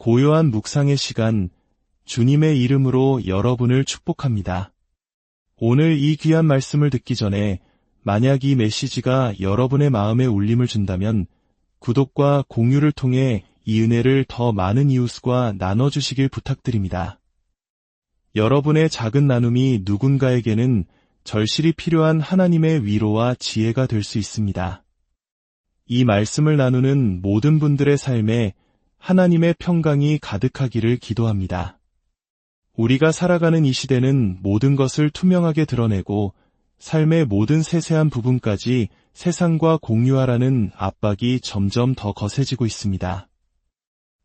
고요한 묵상의 시간, 주님의 이름으로 여러분을 축복합니다. 오늘 이 귀한 말씀을 듣기 전에 만약 이 메시지가 여러분의 마음에 울림을 준다면 구독과 공유를 통해 이 은혜를 더 많은 이웃과 나눠주시길 부탁드립니다. 여러분의 작은 나눔이 누군가에게는 절실히 필요한 하나님의 위로와 지혜가 될 수 있습니다. 이 말씀을 나누는 모든 분들의 삶에 하나님의 평강이 가득하기를 기도합니다. 우리가 살아가는 이 시대는 모든 것을 투명하게 드러내고 삶의 모든 세세한 부분까지 세상과 공유하라는 압박이 점점 더 거세지고 있습니다.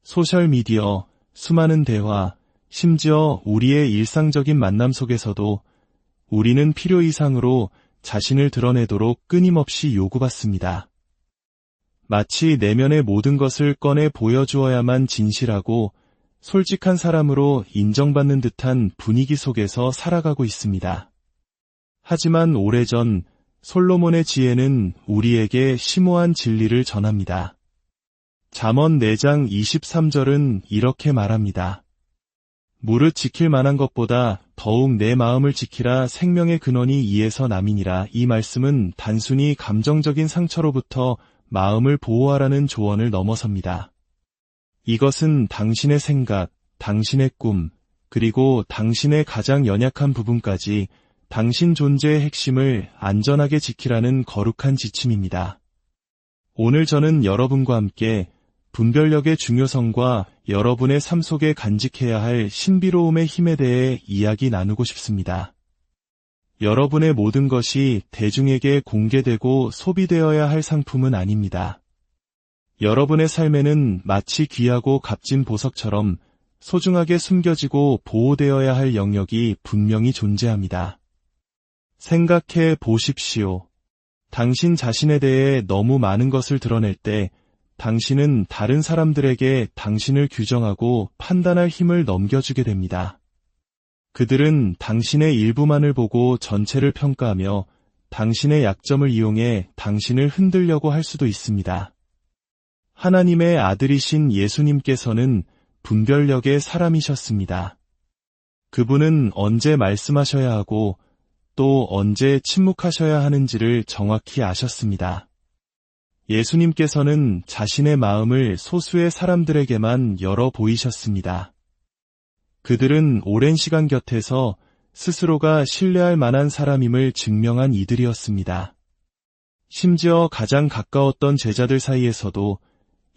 소셜미디어, 수많은 대화, 심지어 우리의 일상적인 만남 속에서도 우리는 필요 이상으로 자신을 드러내도록 끊임없이 요구받습니다. 마치 내면의 모든 것을 꺼내 보여주어야만 진실하고 솔직한 사람으로 인정받는 듯한 분위기 속에서 살아가고 있습니다. 하지만 오래전 솔로몬의 지혜는 우리에게 심오한 진리를 전합니다. 잠언 4장 23절은 이렇게 말합니다. 무릇 지킬 만한 것보다 더욱 내 마음을 지키라 생명의 근원이 이에서 남이니라 이 말씀은 단순히 감정적인 상처로부터 마음을 보호하라는 조언을 넘어섭니다. 이것은 당신의 생각, 당신의 꿈, 그리고 당신의 가장 연약한 부분까지 당신 존재의 핵심을 안전하게 지키라는 거룩한 지침입니다. 오늘 저는 여러분과 함께 분별력의 중요성과 여러분의 삶 속에 간직해야 할 신비로움의 힘에 대해 이야기 나누고 싶습니다. 여러분의 모든 것이 대중에게 공개되고 소비되어야 할 상품은 아닙니다. 여러분의 삶에는 마치 귀하고 값진 보석처럼 소중하게 숨겨지고 보호되어야 할 영역이 분명히 존재합니다. 생각해 보십시오. 당신 자신에 대해 너무 많은 것을 드러낼 때 당신은 다른 사람들에게 당신을 규정하고 판단할 힘을 넘겨주게 됩니다. 그들은 당신의 일부만을 보고 전체를 평가하며 당신의 약점을 이용해 당신을 흔들려고 할 수도 있습니다. 하나님의 아들이신 예수님께서는 분별력의 사람이셨습니다. 그분은 언제 말씀하셔야 하고 또 언제 침묵하셔야 하는지를 정확히 아셨습니다. 예수님께서는 자신의 마음을 소수의 사람들에게만 열어 보이셨습니다. 그들은 오랜 시간 곁에서 스스로가 신뢰할 만한 사람임을 증명한 이들이었습니다. 심지어 가장 가까웠던 제자들 사이에서도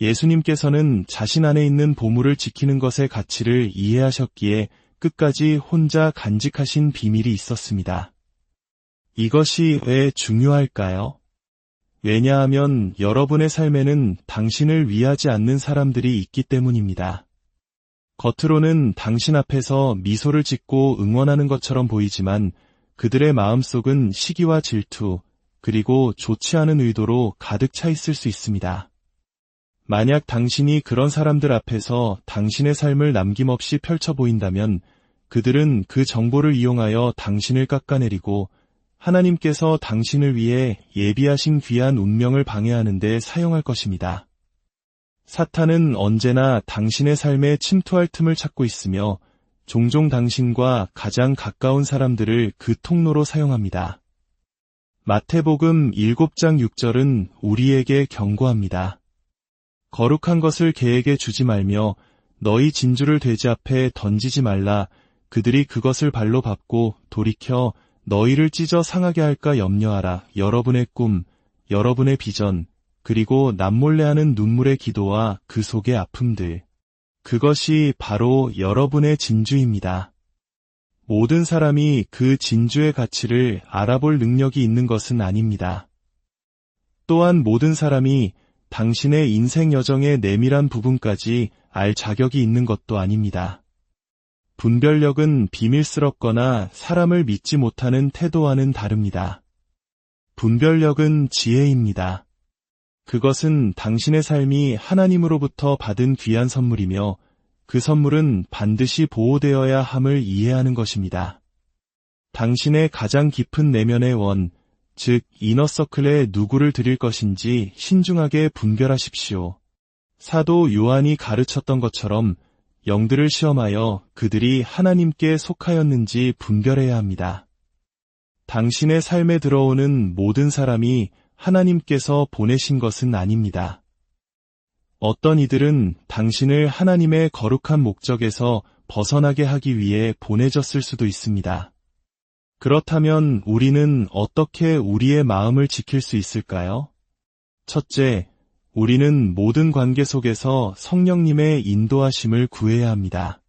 예수님께서는 자신 안에 있는 보물을 지키는 것의 가치를 이해하셨기에 끝까지 혼자 간직하신 비밀이 있었습니다. 이것이 왜 중요할까요? 왜냐하면 여러분의 삶에는 당신을 위하지 않는 사람들이 있기 때문입니다. 겉으로는 당신 앞에서 미소를 짓고 응원하는 것처럼 보이지만 그들의 마음속은 시기와 질투, 그리고 좋지 않은 의도로 가득 차 있을 수 있습니다. 만약 당신이 그런 사람들 앞에서 당신의 삶을 남김없이 펼쳐 보인다면 그들은 그 정보를 이용하여 당신을 깎아내리고 하나님께서 당신을 위해 예비하신 귀한 운명을 방해하는 데 사용할 것입니다. 사탄은 언제나 당신의 삶에 침투할 틈을 찾고 있으며 종종 당신과 가장 가까운 사람들을 그 통로로 사용합니다. 마태복음 7장 6절은 우리에게 경고합니다. 거룩한 것을 개에게 주지 말며 너희 진주를 돼지 앞에 던지지 말라 그들이 그것을 발로 밟고 돌이켜 너희를 찢어 상하게 할까 염려하라 여러분의 꿈, 여러분의 비전, 그리고 남몰래 하는 눈물의 기도와 그 속의 아픔들. 그것이 바로 여러분의 진주입니다. 모든 사람이 그 진주의 가치를 알아볼 능력이 있는 것은 아닙니다. 또한 모든 사람이 당신의 인생 여정의 내밀한 부분까지 알 자격이 있는 것도 아닙니다. 분별력은 비밀스럽거나 사람을 믿지 못하는 태도와는 다릅니다. 분별력은 지혜입니다. 그것은 당신의 삶이 하나님으로부터 받은 귀한 선물이며 그 선물은 반드시 보호되어야 함을 이해하는 것입니다. 당신의 가장 깊은 내면의 원, 즉 이너서클에 누구를 드릴 것인지 신중하게 분별하십시오. 사도 요한이 가르쳤던 것처럼 영들을 시험하여 그들이 하나님께 속하였는지 분별해야 합니다. 당신의 삶에 들어오는 모든 사람이 하나님께서 보내신 것은 아닙니다. 어떤 이들은 당신을 하나님의 거룩한 목적에서 벗어나게 하기 위해 보내졌을 수도 있습니다. 그렇다면 우리는 어떻게 우리의 마음을 지킬 수 있을까요? 첫째, 우리는 모든 관계 속에서 성령님의 인도하심을 구해야 합니다.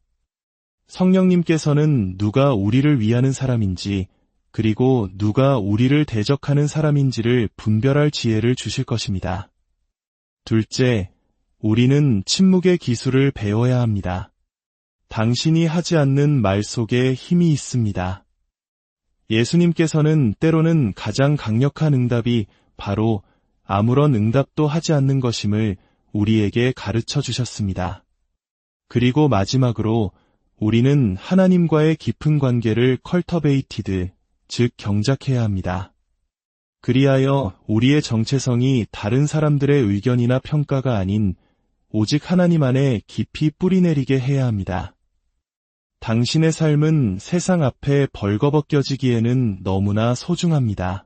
성령님께서는 누가 우리를 위하는 사람인지, 그리고 누가 우리를 대적하는 사람인지를 분별할 지혜를 주실 것입니다. 둘째, 우리는 침묵의 기술을 배워야 합니다. 당신이 하지 않는 말 속에 힘이 있습니다. 예수님께서는 때로는 가장 강력한 응답이 바로 아무런 응답도 하지 않는 것임을 우리에게 가르쳐 주셨습니다. 그리고 마지막으로 우리는 하나님과의 깊은 관계를 컬터베이티드, 즉 경작해야 합니다. 그리하여 우리의 정체성이 다른 사람들의 의견이나 평가가 아닌 오직 하나님 안에 깊이 뿌리내리게 해야 합니다. 당신의 삶은 세상 앞에 벌거벗겨지기에는 너무나 소중합니다.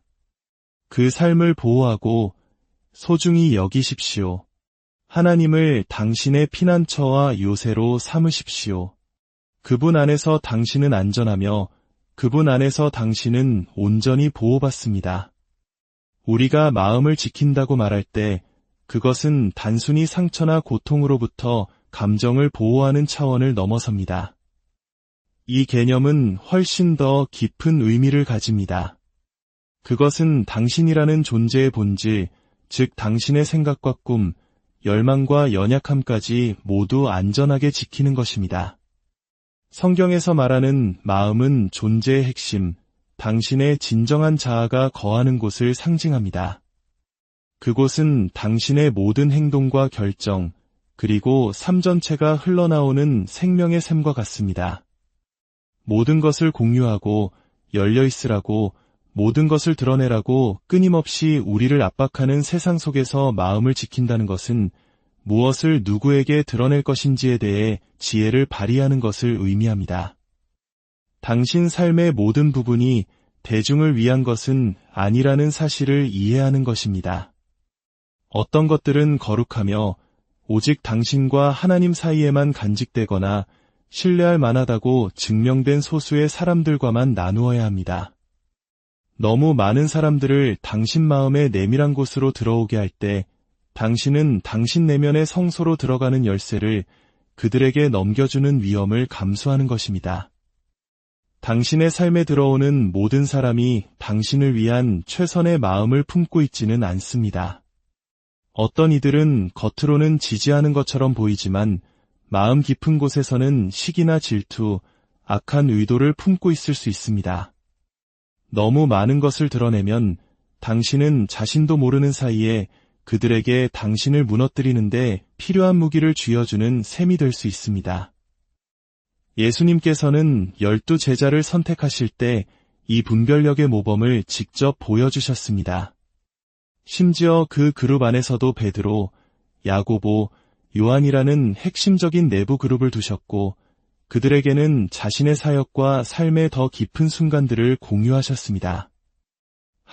그 삶을 보호하고 소중히 여기십시오. 하나님을 당신의 피난처와 요새로 삼으십시오. 그분 안에서 당신은 안전하며 그분 안에서 당신은 온전히 보호받습니다. 우리가 마음을 지킨다고 말할 때 그것은 단순히 상처나 고통으로부터 감정을 보호하는 차원을 넘어섭니다. 이 개념은 훨씬 더 깊은 의미를 가집니다. 그것은 당신이라는 존재의 본질, 즉 당신의 생각과 꿈, 열망과 연약함까지 모두 안전하게 지키는 것입니다. 성경에서 말하는 마음은 존재의 핵심, 당신의 진정한 자아가 거하는 곳을 상징합니다. 그곳은 당신의 모든 행동과 결정, 그리고 삶 전체가 흘러나오는 생명의 샘과 같습니다. 모든 것을 공유하고 열려 있으라고 모든 것을 드러내라고 끊임없이 우리를 압박하는 세상 속에서 마음을 지킨다는 것은 무엇을 누구에게 드러낼 것인지에 대해 지혜를 발휘하는 것을 의미합니다. 당신 삶의 모든 부분이 대중을 위한 것은 아니라는 사실을 이해하는 것입니다. 어떤 것들은 거룩하며 오직 당신과 하나님 사이에만 간직되거나 신뢰할 만하다고 증명된 소수의 사람들과만 나누어야 합니다. 너무 많은 사람들을 당신 마음의 내밀한 곳으로 들어오게 할 때 당신은 당신 내면의 성소로 들어가는 열쇠를 그들에게 넘겨주는 위험을 감수하는 것입니다. 당신의 삶에 들어오는 모든 사람이 당신을 위한 최선의 마음을 품고 있지는 않습니다. 어떤 이들은 겉으로는 지지하는 것처럼 보이지만 마음 깊은 곳에서는 시기나 질투, 악한 의도를 품고 있을 수 있습니다. 너무 많은 것을 드러내면 당신은 자신도 모르는 사이에 그들에게 당신을 무너뜨리는데 필요한 무기를 쥐어주는 셈이 될 수 있습니다. 예수님께서는 열두 제자를 선택하실 때 이 분별력의 모범을 직접 보여주셨습니다. 심지어 그 그룹 안에서도 베드로, 야고보, 요한이라는 핵심적인 내부 그룹을 두셨고 그들에게는 자신의 사역과 삶의 더 깊은 순간들을 공유하셨습니다.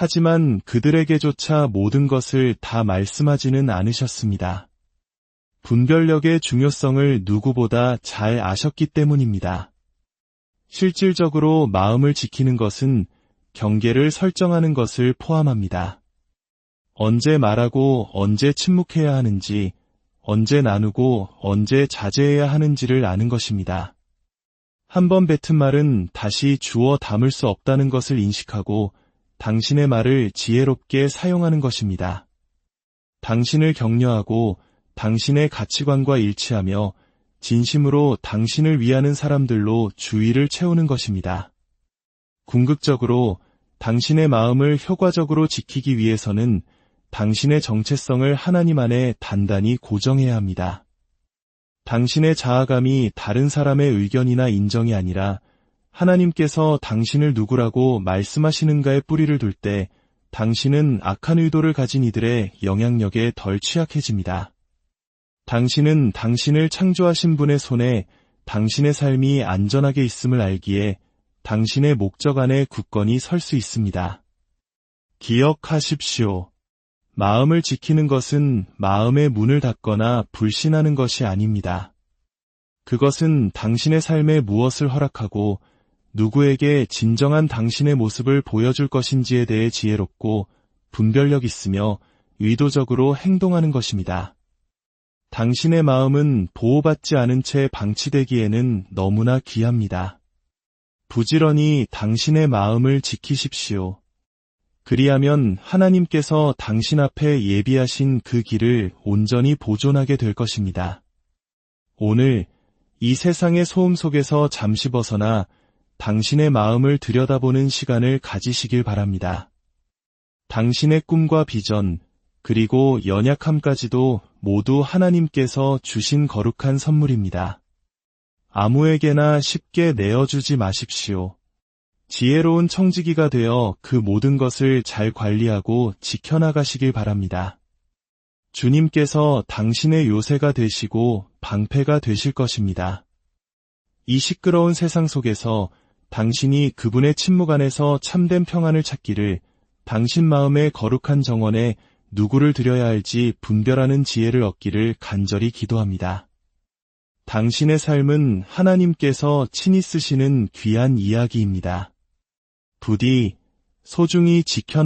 하지만 그들에게조차 모든 것을 다 말씀하지는 않으셨습니다. 분별력의 중요성을 누구보다 잘 아셨기 때문입니다. 실질적으로 마음을 지키는 것은 경계를 설정하는 것을 포함합니다. 언제 말하고 언제 침묵해야 하는지, 언제 나누고 언제 자제해야 하는지를 아는 것입니다. 한 번 뱉은 말은 다시 주어 담을 수 없다는 것을 인식하고 당신의 말을 지혜롭게 사용하는 것입니다. 당신을 격려하고 당신의 가치관과 일치하며 진심으로 당신을 위하는 사람들로 주의를 채우는 것입니다. 궁극적으로 당신의 마음을 효과적으로 지키기 위해서는 당신의 정체성을 하나님 안에 단단히 고정해야 합니다. 당신의 자아감이 다른 사람의 의견이나 인정이 아니라 하나님께서 당신을 누구라고 말씀하시는가에 뿌리를 둘 때 당신은 악한 의도를 가진 이들의 영향력에 덜 취약해집니다. 당신은 당신을 창조하신 분의 손에 당신의 삶이 안전하게 있음을 알기에 당신의 목적 안에 굳건히 설 수 있습니다. 기억하십시오. 마음을 지키는 것은 마음의 문을 닫거나 불신하는 것이 아닙니다. 그것은 당신의 삶에 무엇을 허락하고 누구에게 진정한 당신의 모습을 보여줄 것인지에 대해 지혜롭고 분별력 있으며 의도적으로 행동하는 것입니다. 당신의 마음은 보호받지 않은 채 방치되기에는 너무나 귀합니다. 부지런히 당신의 마음을 지키십시오. 그리하면 하나님께서 당신 앞에 예비하신 그 길을 온전히 보존하게 될 것입니다. 오늘 이 세상의 소음 속에서 잠시 벗어나 당신의 마음을 들여다보는 시간을 가지시길 바랍니다. 당신의 꿈과 비전, 그리고 연약함까지도 모두 하나님께서 주신 거룩한 선물입니다. 아무에게나 쉽게 내어주지 마십시오. 지혜로운 청지기가 되어 그 모든 것을 잘 관리하고 지켜나가시길 바랍니다. 주님께서 당신의 요새가 되시고 방패가 되실 것입니다. 이 시끄러운 세상 속에서 당신이 그분의 침묵 안에서 참된 평안을 찾기를 당신 마음의 거룩한 정원에 누구를 드려야 할지 분별하는 지혜를 얻기를 간절히 기도합니다. 당신의 삶은 하나님께서 친히 쓰시는 귀한 이야기입니다. 부디 소중히 지켜